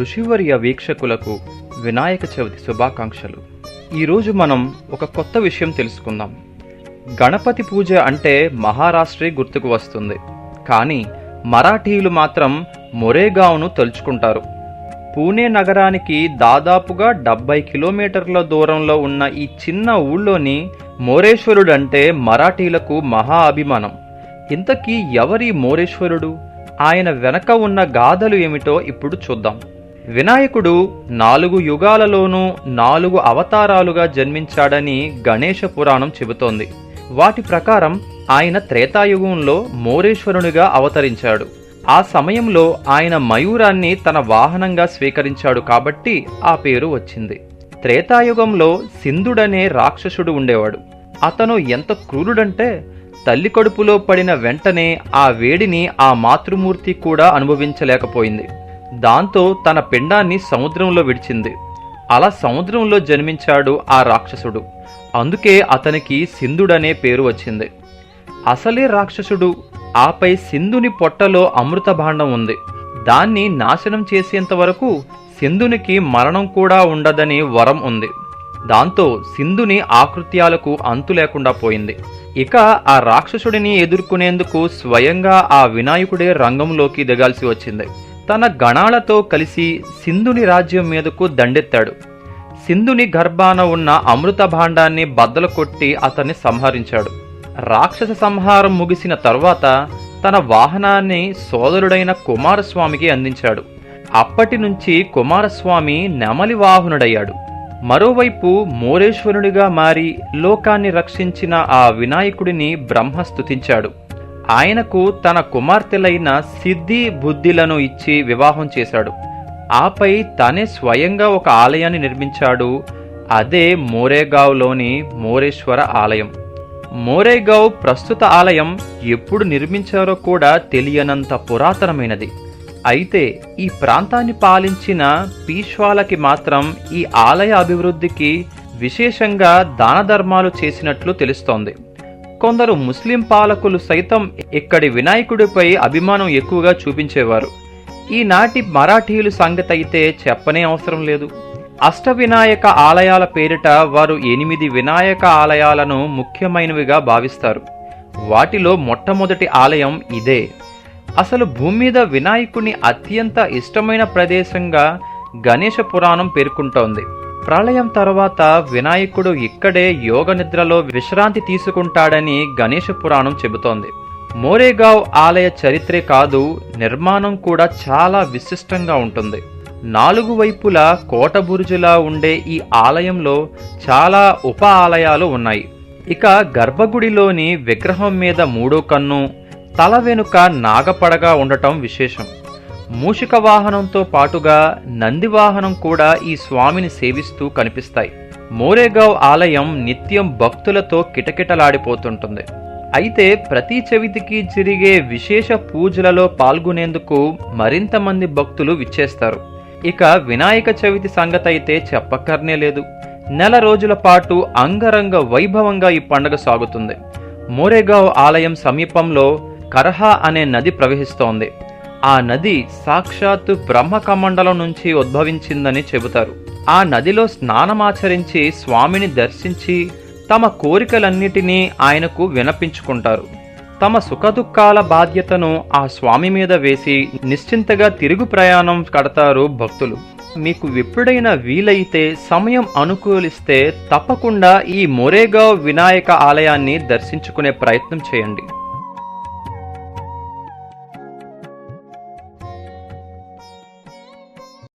ఋషివర్య వీక్షకులకు వినాయక చవితి శుభాకాంక్షలు. ఈరోజు మనం ఒక కొత్త విషయం తెలుసుకుందాం. గణపతి పూజ అంటే మహారాష్ట్రే గుర్తుకు వస్తుంది. కానీ మరాఠీలు మాత్రం మొరేగావ్ను తలుచుకుంటారు. పూణే నగరానికి దాదాపుగా డెబ్బై కిలోమీటర్ల దూరంలో ఉన్న ఈ చిన్న ఊళ్ళోని మోరేశ్వరుడంటే మరాఠీలకు మహా అభిమానం. ఇంతకీ ఎవరి మోరేశ్వరుడు? ఆయన వెనక ఉన్న గాథలు ఏమిటో ఇప్పుడు చూద్దాం. వినాయకుడు నాలుగు యుగాలలోనూ నాలుగు అవతారాలుగా జన్మించాడని గణేష పురాణం చెబుతోంది. వాటి ప్రకారం ఆయన త్రేతాయుగంలో మోరేశ్వరునిగా అవతరించాడు. ఆ సమయంలో ఆయన మయూరాన్ని తన వాహనంగా స్వీకరించాడు కాబట్టి ఆ పేరు వచ్చింది. త్రేతాయుగంలో సింధుడనే రాక్షసుడు ఉండేవాడు. అతను ఎంత క్రూరుడంటే తల్లి కడుపులో పడిన వెంటనే ఆ వేడిని ఆ మాతృమూర్తి కూడా అనుభవించలేకపోయింది. దాంతో తన పిండాన్ని సముద్రంలో విడిచింది. అలా సముద్రంలో జన్మించాడు ఆ రాక్షసుడు. అందుకే అతనికి సింధుడనే పేరు వచ్చింది. అసలే రాక్షసుడు. ఆపై సింధుని పొట్టలో అమృత భాండం ఉంది. దాన్ని నాశనం చేసేంత వరకు సింధునికి మరణం కూడా ఉండదని వరం ఉంది. దాంతో సింధుని ఆకృత్యాలకు అంతు లేకుండా పోయింది. ఇక ఆ రాక్షసుడిని ఎదుర్కొనేందుకు స్వయంగా ఆ వినాయకుడే రంగంలోకి దిగాల్సి వచ్చింది. తన గణాలతో కలిసి సింధుని రాజ్యం మీదకు దండెత్తాడు. సింధుని గర్భాన ఉన్న అమృత భాండాన్ని బద్దలు కొట్టి అతన్ని సంహరించాడు. రాక్షస సంహారం ముగిసిన తరువాత తన వాహనాన్ని సోదరుడైన కుమారస్వామికి అందించాడు. అప్పటి నుంచి కుమారస్వామి నెమలి వాహనుడయ్యాడు. మరోవైపు మోరేశ్వరునిగా మారి లోకాన్ని రక్షించిన ఆ వినాయకుడిని బ్రహ్మ స్తుతించాడు. ఆయనకు తన కుమార్తెలైన సిద్ధి బుద్ధిలను ఇచ్చి వివాహం చేశాడు. ఆపై తనే స్వయంగా ఒక ఆలయాన్ని నిర్మించాడు. అదే మోరేగావ్లోని మోరేశ్వర ఆలయం. మోరేగావ్ ప్రస్తుత ఆలయం ఎప్పుడు నిర్మించారో కూడా తెలియనంత పురాతనమైనది. అయితే ఈ ప్రాంతాన్ని పాలించిన పీష్వాలకి మాత్రం ఈ ఆలయ అభివృద్ధికి విశేషంగా దాన ధర్మాలు చేసినట్లు తెలుస్తోంది. కొందరు ముస్లిం పాలకులు సైతం ఇక్కడి వినాయకుడిపై అభిమానం ఎక్కువగా చూపించేవారు. ఈనాటి మరాఠీలు సంగతి అయితే చెప్పనే అవసరం లేదు. అష్టవినాయక ఆలయాల పేరిట వారు ఎనిమిది వినాయక ఆలయాలను ముఖ్యమైనవిగా భావిస్తారు. వాటిలో మొట్టమొదటి ఆలయం ఇదే. అసలు భూమి మీద వినాయకుని అత్యంత ఇష్టమైన ప్రదేశంగా గణేష పురాణం పేర్కొంటోంది. ప్రళయం తర్వాత వినాయకుడు ఇక్కడే యోగ నిద్రలో విశ్రాంతి తీసుకుంటాడని గణేష పురాణం చెబుతోంది. మోరేగావ్ ఆలయ చరిత్రే కాదు నిర్మాణం కూడా చాలా విశిష్టంగా ఉంటుంది. నాలుగు వైపులా కోట బురుజులా ఉండే ఈ ఆలయంలో చాలా ఉప ఆలయాలు ఉన్నాయి. ఇక గర్భగుడిలోని విగ్రహం మీద మూడో కన్ను తల వెనుక నాగపడగా ఉండటం విశేషం. మూషిక వాహనంతో పాటుగా నంది వాహనం కూడా ఈ స్వామిని సేవిస్తూ కనిపిస్తాయి. మోరేగావ్ ఆలయం నిత్యం భక్తులతో కిటకిటలాడిపోతుంటుంది. అయితే ప్రతి చవితికి జరిగే విశేష పూజలలో పాల్గొనేందుకు మరింత మంది భక్తులు విచ్చేస్తారు. ఇక వినాయక చవితి సంగతి అయితే చెప్పక్కర్నే లేదు. నెల రోజుల పాటు అంగరంగ వైభవంగా ఈ పండుగ సాగుతుంది. మోరేగావ్ ఆలయం సమీపంలో కరహా అనే నది ప్రవహిస్తోంది. ఆ నది సాక్షాత్తు బ్రహ్మకమండలం నుంచి ఉద్భవించిందని చెబుతారు. ఆ నదిలో స్నానమాచరించి స్వామిని దర్శించి తమ కోరికలన్నిటినీ ఆయనకు వినపించుకుంటారు. తమ సుఖదుఖాల బాధ్యతను ఆ స్వామి మీద వేసి నిశ్చింతగా తిరుగు ప్రయాణం కడతారు భక్తులు. మీకు ఎప్పుడైనా వీలైతే సమయం అనుకూలిస్తే తప్పకుండా ఈ మొరేగావ్ వినాయక ఆలయాన్ని దర్శించుకునే ప్రయత్నం చేయండి.